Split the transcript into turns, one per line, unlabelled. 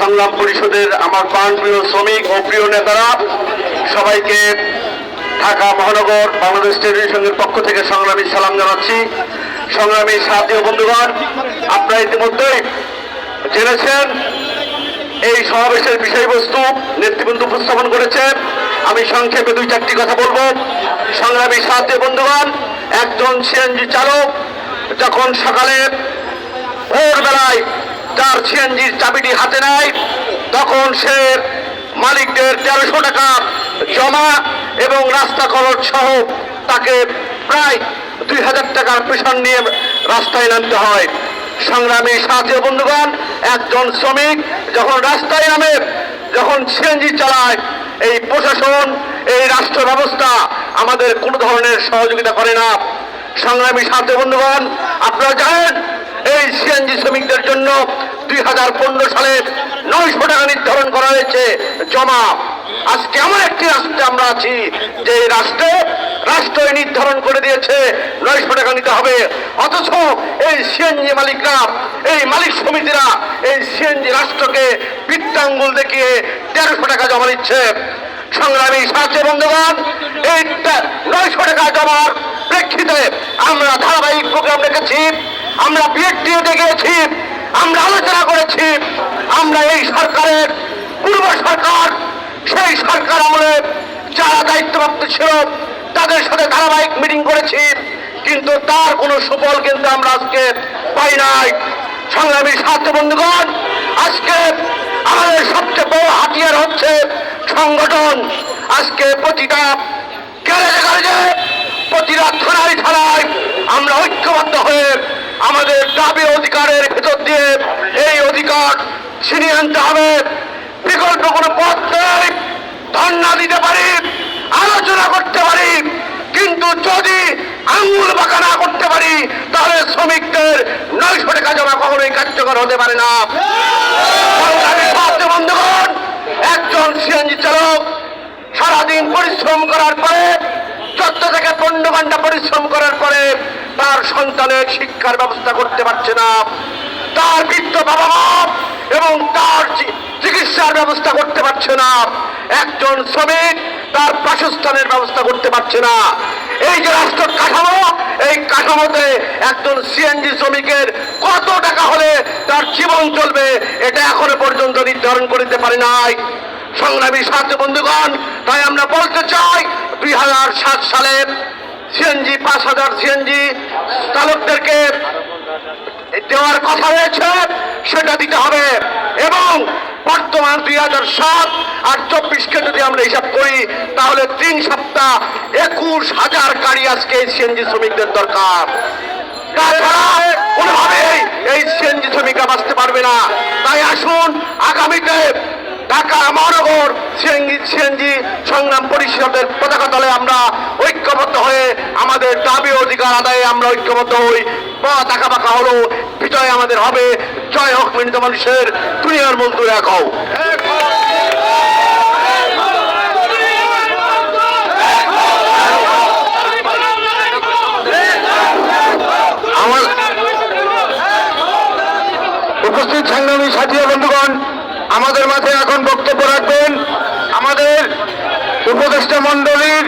সংগ্রাম পরিষদের আমার প্রাণপ্রিয় শ্রমিক ও প্রিয় নেতারা, সবাইকে ঢাকা মহানগর বাংলাদেশ ইউনিয়নের পক্ষ থেকে সংগ্রামী সালাম জানাচ্ছি। সংগ্রামী সাথী বন্ধুগণ, আপনারা ইতিমধ্যেই জেনেছেন, এই সমাবেশের বিষয়বস্তু নেতৃবৃন্দ উপস্থাপন করেছে। আমি সংক্ষেপে দুই চারটি কথা বলব। সংগ্রামী সাথী বন্ধুগণ, একজন সিএনজি চালক যখন সকালে ভোরবেলায় সিএনজির চাবিটি হাতে নেয়। তখন সে মালিকদের তেরোশো টাকা জমা এবং রাস্তা খরচ সহ তাকে প্রায় দুই হাজার টাকার পেশন নিয়ে রাস্তায় নামতে হয়। সংগ্রামী সাথী বন্ধুগণ, একজন শ্রমিক যখন রাস্তায় নামে, যখন সিএনজি চালায়, এই প্রশাসন, এই রাষ্ট্র ব্যবস্থা আমাদের কোনো ধরনের সহযোগিতা করে না। সংগ্রামী সাথী বন্ধুগণ, আপনারা জানেন, এই সিএনজি শ্রমিকদের জন্য দুই হাজার পনেরো সালে নয়শো টাকা নির্ধারণ করা হয়েছে। জমা। আজকে এমন একটি রাষ্ট্রে আমরা আছি, যে রাষ্ট্রে রাষ্ট্রই নির্ধারণ করে দিয়েছে, নয়শো টাকা নিতে হবে। অথচ এই সিএনজি মালিকরা, এই মালিক সমিতিরা এই সিএনজি রাষ্ট্রকে বৃত্তাঙ্গুল দেখিয়ে তেরোশো টাকা জমা নিচ্ছে সংগ্রামী সাহায্য বন্ধুগণ, এই নয়শো টাকা জমার প্রেক্ষিতে আমরা ধারাবাহিক প্রোগ্রাম রেখেছি আমরা বিএটিতে গিয়েছি আমরা আলোচনা করেছি, আমরা এই সরকারের পূর্ব সরকার, সেই সরকার আমলে যারা দায়িত্বপ্রাপ্ত ছিল, তাদের সাথে ধারাবাহিক মিটিং করেছি, কিন্তু তার কোনো সুফল কিন্তু আমরা আজকে পাই নাই। সংগ্রামী স্বার্থ বন্ধুগণ, আজকে আমাদের সবচেয়ে বড় হাতিয়ার হচ্ছে সংগঠন। আজকে প্রতিটা গ্যারেজে গ্যারেজে, প্রতিটা থানায় থানায় আমরা ঐক্যবদ্ধ হয়ে আমাদের দাবি অধিকারের ভেতর দিয়ে এই অধিকার ছিনিয়ে আনতে হবে। বিকল্প কোনো পথ নেই। ধর্ণা দিতে পারি, আলোচনা করতে পারি, কিন্তু যদি আঙ্গুল বাঁকা না করতে পারি, তাহলে শ্রমিকদের নয়শো টাকা জমা কখনোই কার্যকর হতে পারে না। বন্ধুগণ একজন সিএনজি চালক সারাদিন পরিশ্রম করার পরে, চোদ্দ থেকে পনেরো ঘণ্টা পরিশ্রম করার পরে তার সন্তানের শিক্ষার ব্যবস্থা করতে পারছে না। তার বৃদ্ধ বাবা মা এবং তার চিকিৎসার ব্যবস্থা করতে পারছে না। একজন শ্রমিক তার বাসস্থানের ব্যবস্থা করতে পারছে না। এই যে রাষ্ট্র কাঠামো, এই কাঠামোতে একজন সিএনজি শ্রমিকের কত টাকা হলে তার জীবন চলবে, এটা এখনও পর্যন্ত নির্ধারণ করিতে পারে নাই। সংগ্রামী সাথী বন্ধুগণ, তাই আমরা বলতে চাই, দুই হাজার সাত সালে সিএনজি, পাঁচ হাজার সিএনজি চালকদেরকে দেওয়ার কথা রয়েছে, সেটা দিতে হবে। এবং বর্তমান দুই হাজার সাত আর চব্বিশকে যদি আমরা হিসাব করি, তাহলে তিন সপ্তাহ একুশ হাজার গাড়ি আজকে সিএনজি শ্রমিকদের দরকার। কোনোভাবেই এই সিএনজি শ্রমিকরা বাঁচতে পারবে না। তাই আসুন, আগামীতে ঢাকা মহানগর সিএনজি সিএনজি সংগ্রাম পরিষদের পতাকা তলে আমরা ঐক্যবদ্ধ হয়ে আমাদের দাবি অধিকার আদায়ে আমরা ঐক্যবদ্ধ হই। পথ আঁকা বাঁকা হলো বিজয় আমাদের হবে। জয় হোক মিনিত মানুষের দুনিয়ার মজদুর এক আমার উপস্থিত সংগ্রামী সাথী ও বন্ধুগণ, আমাদের মাঝে এখন বক্তব্য রাখবেন আমাদের উপদেষ্টা মন্ডলীর